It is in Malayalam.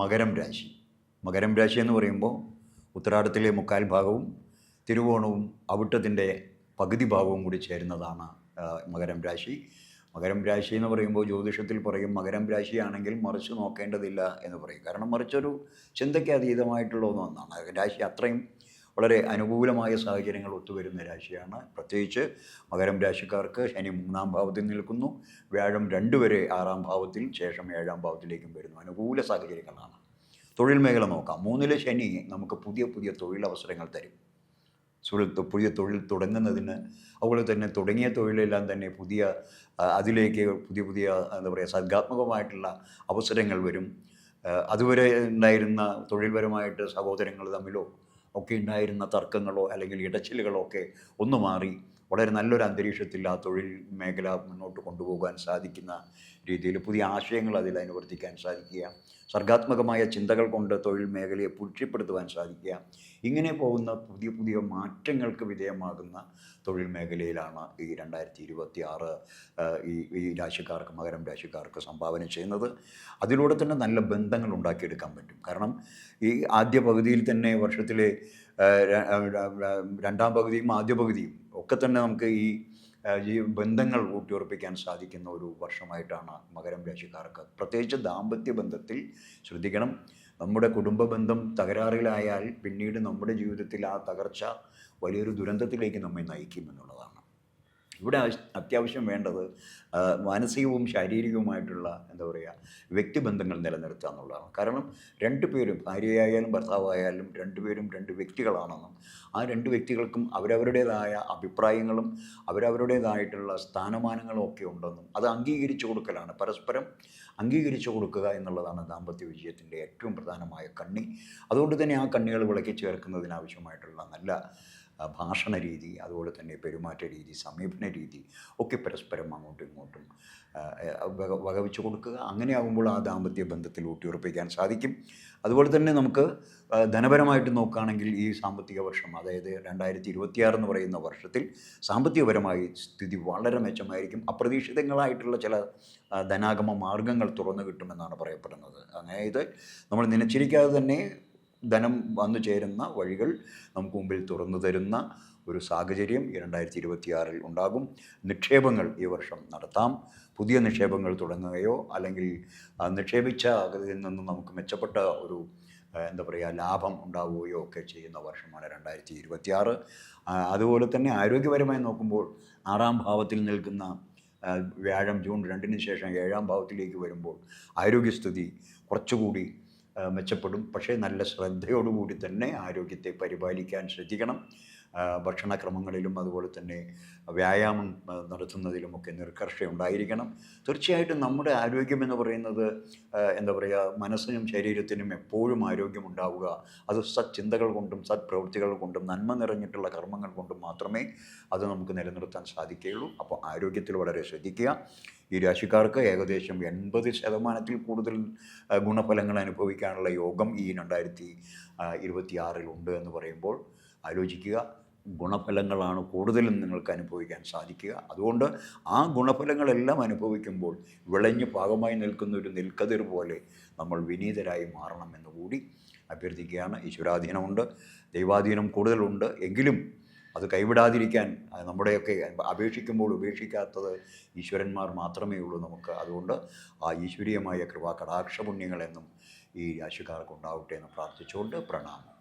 മകരം രാശി. മകരം രാശി എന്ന് പറയുമ്പോൾ ഉത്തരാടത്തിലെ മുക്കാൽ ഭാഗവും തിരുവോണവും അവിട്ടത്തിന്റെ പകുതി ഭാഗവും കൂടി ചേരുന്നതാണ് മകരം രാശി. മകരം രാശി എന്ന് പറയുമ്പോൾ ജ്യോതിഷത്തിൽ പറയും മകരം രാശിയാണെങ്കിൽ മറിച്ച് നോക്കേണ്ടതില്ല എന്ന് പറയും. കാരണം മറിച്ചൊരു ചിന്തയ്ക്ക് അതീതമായിട്ടുള്ള ഒന്നാണ് രാശി അത്രയും വളരെ അനുകൂലമായ സാഹചര്യങ്ങൾ ഒത്തുവരുന്ന രാശിയാണ്. പ്രത്യേകിച്ച് മകരം രാശിക്കാർക്ക് ശനി മൂന്നാം ഭാവത്തിൽ നിൽക്കുന്നു. വ്യാഴം രണ്ട് വരെ ആറാം ഭാവത്തിൽ ശേഷം ഏഴാം ഭാവത്തിലേക്കും വരുന്നു. അനുകൂല സാഹചര്യങ്ങളാണ്. തൊഴിൽ മേഖല നോക്കാം. മൂന്നിലെ ശനി നമുക്ക് പുതിയ പുതിയ തൊഴിലവസരങ്ങൾ തരും. സുഹൃത്ത് പുതിയ തൊഴിൽ തുടങ്ങുന്നതിന് അതുപോലെ തന്നെ തുടങ്ങിയ തൊഴിലെല്ലാം തന്നെ പുതിയ അതിലേക്ക് പുതിയ പുതിയ എന്താ പറയുക സർഗാത്മകമായിട്ടുള്ള അവസരങ്ങൾ വരും. അതുവരെ ഉണ്ടായിരുന്ന തൊഴിൽപരമായിട്ട് സഹോദരങ്ങൾ തമ്മിലോ ഒക്കെ ഉണ്ടായിരുന്ന തർക്കങ്ങളോ അല്ലെങ്കിൽ ഇടച്ചിലുകളോ ഒക്കെ ഒന്ന് മാറി വളരെ നല്ലൊരു അന്തരീക്ഷത്തിൽ ആ തൊഴിൽ മേഖല മുന്നോട്ട് കൊണ്ടുപോകാൻ സാധിക്കുന്ന രീതിയിൽ പുതിയ ആശയങ്ങൾ അതിൽ അനുവർത്തിക്കാൻ സാധിക്കുക. സർഗാത്മകമായ ചിന്തകൾ കൊണ്ട് തൊഴിൽ മേഖലയെ പുഷ്ടിപ്പെടുത്തുവാൻ സാധിക്കുക. ഇങ്ങനെ പോകുന്ന പുതിയ പുതിയ മാറ്റങ്ങൾക്ക് വിധേയമാകുന്ന തൊഴിൽ മേഖലയിലാണ് ഈ രണ്ടായിരത്തി ഇരുപത്തി ആറ് ഈ ഈ രാശിക്കാർക്ക് മകരം രാശിക്കാർക്ക് സംഭാവന ചെയ്യുന്നത്. അതിലൂടെ തന്നെ നല്ല ബന്ധങ്ങൾ ഉണ്ടാക്കിയെടുക്കാൻ പറ്റും. കാരണം ഈ ആദ്യ പകുതിയിൽ തന്നെ വർഷത്തിലെ രണ്ടാം പകുതിയും ആദ്യ പകുതിയും ഒക്കെ തന്നെ നമുക്ക് ഈ ഈ ബന്ധങ്ങൾ ഊട്ടിയുറപ്പിക്കാൻ സാധിക്കുന്ന ഒരു വർഷമായിട്ടാണ് മകരം രാശിക്കാർക്ക് പ്രത്യേകിച്ച് ദാമ്പത്യ ബന്ധത്തിൽ ശ്രദ്ധിക്കണം. നമ്മുടെ കുടുംബ ബന്ധം തകരാറിലായാൽ പിന്നീട് നമ്മുടെ ജീവിതത്തിൽ ആ തകർച്ച വലിയൊരു ദുരന്തത്തിലേക്ക് നമ്മെ നയിക്കും എന്നുള്ളതാണ്. ഇവിടെ അത്യാവശ്യം വേണ്ടത് മാനസികവും ശാരീരികവുമായിട്ടുള്ള എന്താ പറയുക വ്യക്തിബന്ധങ്ങൾ നിലനിർത്തുക എന്നുള്ളതാണ്. കാരണം രണ്ടുപേരും ഭാര്യയായാലും ഭർത്താവായാലും രണ്ടുപേരും രണ്ട് വ്യക്തികളാണെന്നും ആ രണ്ട് വ്യക്തികൾക്കും അവരവരുടേതായ അഭിപ്രായങ്ങളും അവരവരുടേതായിട്ടുള്ള സ്ഥാനമാനങ്ങളും ഒക്കെ ഉണ്ടെന്നും അത് അംഗീകരിച്ചു കൊടുക്കലാണ്. പരസ്പരം അംഗീകരിച്ചു കൊടുക്കുക എന്നുള്ളതാണ് ദാമ്പത്യ വിജയത്തിന്റെ ഏറ്റവും പ്രധാനമായ കണ്ണി. അതുകൊണ്ട് തന്നെ ആ കണ്ണികൾ വിളക്കി ചേർക്കുന്നതിനാവശ്യമായിട്ടുള്ള നല്ല ഭാഷണ രീതി അതുപോലെ തന്നെ പെരുമാറ്റ രീതി സമീപന രീതി ഒക്കെ പരസ്പരം അങ്ങോട്ടും ഇങ്ങോട്ടും വകവെച്ച് കൊടുക്കുക. അങ്ങനെയാകുമ്പോൾ ആ ദാമ്പത്യ ബന്ധത്തിൽ ഊട്ടിയുറപ്പിക്കാൻ സാധിക്കും. അതുപോലെ തന്നെ നമുക്ക് ധനപരമായിട്ട് നോക്കുകയാണെങ്കിൽ ഈ സാമ്പത്തിക വർഷം അതായത് രണ്ടായിരത്തി ഇരുപത്തിയാറ് എന്ന് പറയുന്ന വർഷത്തിൽ സാമ്പത്തികപരമായി സ്ഥിതി വളരെ മെച്ചമായിരിക്കും. അപ്രതീക്ഷിതങ്ങളായിട്ടുള്ള ചില ധനാഗമ മാർഗങ്ങൾ തുറന്നു കിട്ടുമെന്നാണ് പറയപ്പെടുന്നത്. അതായത് നമ്മൾ നനച്ചിരിക്കാതെ തന്നെ ധനം വന്നു ചേരുന്ന വഴികൾ നമുക്ക് മുമ്പിൽ തുറന്നു തരുന്ന ഒരു സാഹചര്യം ഈ രണ്ടായിരത്തി ഇരുപത്തിയാറിൽ ഉണ്ടാകും. നിക്ഷേപങ്ങൾ ഈ വർഷം നടത്താം. പുതിയ നിക്ഷേപങ്ങൾ തുടങ്ങുകയോ അല്ലെങ്കിൽ നിക്ഷേപിച്ച അതിൽ നിന്ന് നമുക്ക് മെച്ചപ്പെട്ട ഒരു എന്താ പറയുക ലാഭം ഉണ്ടാവുകയോ ഒക്കെ ചെയ്യുന്ന വർഷമാണ് രണ്ടായിരത്തി ഇരുപത്തിയാറ് അതുപോലെ തന്നെ ആരോഗ്യപരമായി നോക്കുമ്പോൾ ആറാം ഭാവത്തിൽ നിൽക്കുന്ന വ്യാഴം ജൂൺ രണ്ടിന് ശേഷം ഏഴാം ഭാവത്തിലേക്ക് വരുമ്പോൾ ആരോഗ്യസ്ഥിതി കുറച്ചുകൂടി മെച്ചപ്പെടും. പക്ഷേ നല്ല ശ്രദ്ധയോടുകൂടി തന്നെ ആരോഗ്യത്തെ പരിപാലിക്കാൻ ശ്രദ്ധിക്കണം. ഭക്ഷണക്രമങ്ങളിലും അതുപോലെ തന്നെ വ്യായാമം നടത്തുന്നതിലുമൊക്കെ നിർക്കർഷ ഉണ്ടായിരിക്കണം തീർച്ചയായിട്ടും നമ്മുടെ ആരോഗ്യം എന്ന് പറയുന്നത് എന്താ പറയുക മനസ്സിനും ശരീരത്തിനും എപ്പോഴും ആരോഗ്യമുണ്ടാവുക. അത് സത്ചിന്തകൾ കൊണ്ടും സത്പ്രവൃത്തികൾ കൊണ്ടും നന്മ നിറഞ്ഞിട്ടുള്ള കർമ്മങ്ങൾ കൊണ്ടും മാത്രമേ അത് നമുക്ക് നിലനിർത്താൻ സാധിക്കുകയുള്ളൂ. അപ്പോൾ ആരോഗ്യത്തിൽ വളരെ ശ്രദ്ധിക്കുക. ഈ രാശിക്കാർക്ക് ഏകദേശം എൺപത് ശതമാനത്തിൽ കൂടുതൽ ഗുണഫലങ്ങൾ അനുഭവിക്കാനുള്ള യോഗം ഈ രണ്ടായിരത്തി ഇരുപത്തിയാറിലുണ്ട് എന്ന് പറയുമ്പോൾ ആലോചിക്കുക. ഗുണഫലങ്ങളാണ് കൂടുതലും നിങ്ങൾക്ക് അനുഭവിക്കാൻ സാധിക്കുക. അതുകൊണ്ട് ആ ഗുണഫലങ്ങളെല്ലാം അനുഭവിക്കുമ്പോൾ വിളഞ്ഞ് പാകമായി നിൽക്കുന്ന ഒരു നെൽക്കതിർ പോലെ നമ്മൾ വിനീതരായി മാറണമെന്ന് കൂടി അഭ്യർത്ഥിക്കുകയാണ്. ഈശ്വരാധീനമുണ്ട് ദൈവാധീനം കൂടുതലുണ്ട്. എങ്കിലും അത് കൈവിടാതിരിക്കാൻ നമ്മുടെയൊക്കെ അപേക്ഷിക്കുമ്പോൾ ഉപേക്ഷിക്കാത്തത് ഈശ്വരന്മാർ മാത്രമേ ഉള്ളൂ നമുക്ക്. അതുകൊണ്ട് ആ ഈശ്വരീയമായ കൃപാ കടാക്ഷപുണ്യങ്ങളെന്നും ഈ രാശിക്കാർക്ക് ഉണ്ടാവട്ടെ എന്ന് പ്രാർത്ഥിച്ചുകൊണ്ട് പ്രണാമം.